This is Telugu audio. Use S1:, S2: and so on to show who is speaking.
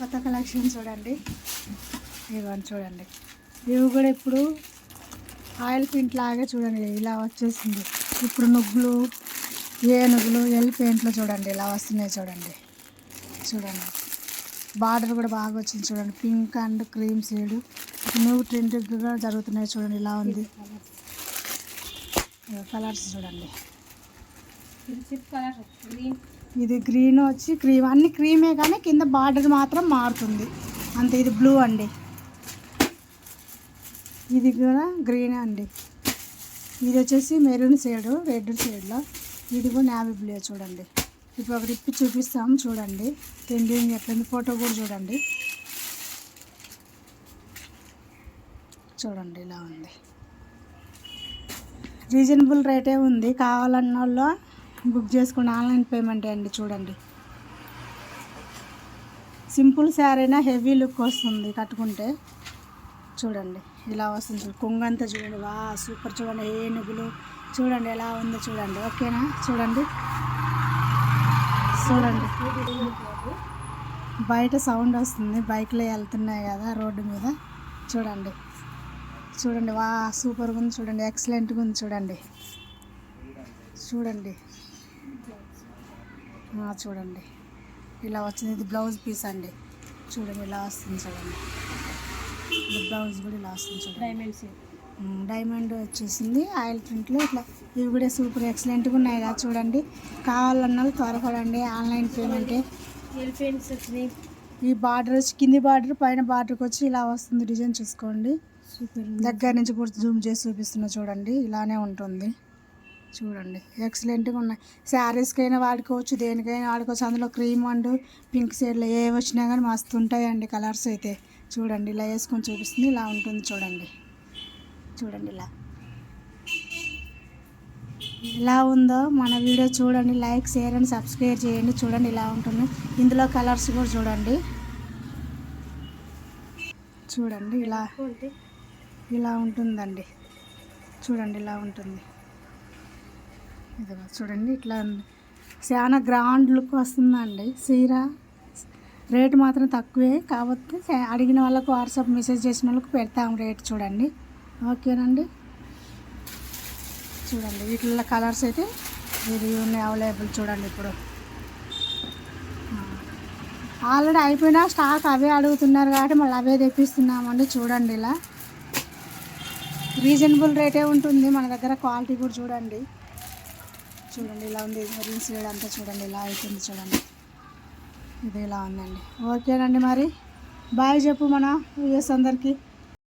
S1: కొత్త కలెక్షన్ చూడండి. ఇవన్నీ చూడండి. ఇవి కూడా ఇప్పుడు ఆయిల్ పెయింట్ లాగే చూడండి ఇలా వచ్చేసింది. ఇప్పుడు నువ్వులు ఏనుగులు ఎల్ పెయింట్లో చూడండి ఇలా వస్తున్నాయి చూడండి. చూడండి. బార్డర్ కూడా బాగా వచ్చింది చూడండి. Pink and cream shade new కూడా జరుగుతున్నాయి చూడండి ఇలా ఉంది. కలర్స్ చూడండి. ఇది గ్రీన్ వచ్చి క్రీమ్ అన్ని క్రీమే కానీ కింద బార్డర్ మాత్రం మారుతుంది. అంతే ఇది బ్లూ అండి. ఇది కూడా గ్రీన్ అండి. ఇది వచ్చేసి మెరూన్ షేడ్ రెడ్ షేడ్లో ఇది కూడా నావీ బ్లూ చూడండి. ఇప్పుడు ఒకటి ఇప్పి చూపిస్తాము చూడండి. ట్రెండింగ్ ఎట్లుంది ఫోటో కూడా చూడండి. చూడండి ఇలా ఉంది. రీజనబుల్ రేటే ఉంది. కావాలన్న వాళ్ళు బుక్ చేసుకుని ఆన్లైన్ పేమెంట్ అండి చూడండి. సింపుల్ శారీనా హెవీ లుక్ వస్తుంది కట్టుకుంటే. చూడండి ఇలా వస్తుంది. చూడు. కొంగు అంతా చూడండి. వా సూపర్ చూడండి. ఏనుగులు చూడండి ఎలా ఉందో చూడండి. ఓకేనా? చూడండి. చూడండి. బయట సౌండ్ వస్తుంది. బైక్లో వెళ్తున్నాయి కదా రోడ్డు మీద. చూడండి. చూడండి వా సూపర్గా ఉంది. చూడండి ఎక్సలెంట్గా ఉంది. చూడండి. చూడండి. చూడండి. ఇలా వచ్చింది. ఇది బ్లౌజ్ పీస్ అండి. చూడండి ఇలా వస్తుంది చూడండి. ఇది బ్లౌజ్ కూడా ఇలా వస్తుంది చూడండి.
S2: డైమండ్స్
S1: డైమండ్ వచ్చేసింది. ఆయిల్ ప్రింట్లో ఇట్లా ఇవి కూడా సూపర్ ఎక్సలెంట్గా ఉన్నాయి కదా చూడండి. కావాలన్న త్వరపడండి ఆన్లైన్ పేమెంటే. ఈ బార్డర్ వచ్చి కింది బార్డర్ పైన బార్డర్కి వచ్చి ఇలా వస్తుంది డిజైన్ చూసుకోండి. దగ్గర నుంచి కూడా జూమ్ చేసి చూపిస్తున్నా చూడండి. ఇలానే ఉంటుంది. చూడండి. ఎక్సలెంట్గా ఉన్నాయి. శారీస్కైనా వాడుకోవచ్చు దేనికైనా వాడుకోవచ్చు. అందులో క్రీమ్ అండ్ పింక్ షేడ్లో ఏ వచ్చినా కానీ మస్తు ఉంటాయండి కలర్స్ అయితే. చూడండి ఇలా వేసుకొని చూపిస్తుంది. ఇలా ఉంటుంది చూడండి. చూడండి ఇలా. ఎలా ఉందో మన వీడియో చూడండి. లైక్ షేర్ అండ్ సబ్స్క్రైబ్ చేయండి. చూడండి ఇలా ఉంటుంది. ఇందులో కలర్స్ కూడా చూడండి. చూడండి ఇలా. ఇలా ఉంటుందండి. చూడండి ఇలా ఉంటుంది. ఇదిగో చూడండి ఇట్లా చాలా గ్రాండ్ లుక్ వస్తుందండి. చీర రేట్ మాత్రం తక్కువే కాకపోతే అడిగిన వాళ్ళకు వాట్సాప్ మెసేజ్ చేసిన వాళ్ళకు పెడతాం రేట్ చూడండి. ఓకేనండి? చూడండి వీటిల్లో కలర్స్ అయితే ఇది ఉన్నాయి అవైలబుల్ చూడండి ఇప్పుడు. ఆల్రెడీ అయిపోయినా స్టాక్ అవే అడుగుతున్నారు కాబట్టి మళ్ళీ అవే తెప్పిస్తున్నామండి చూడండి ఇలా. రీజనబుల్ రేటే ఉంటుంది మన దగ్గర క్వాలిటీ కూడా చూడండి. చూడండి ఇలా ఉంది. రీల్స్ వేడి అంతా చూడండి ఇలా అవుతుంది చూడండి. ఇది ఇలా ఉందండి. ఓకేనండి మరి. బాయ్ చెప్పు మన యూఎస్ అందరికీ.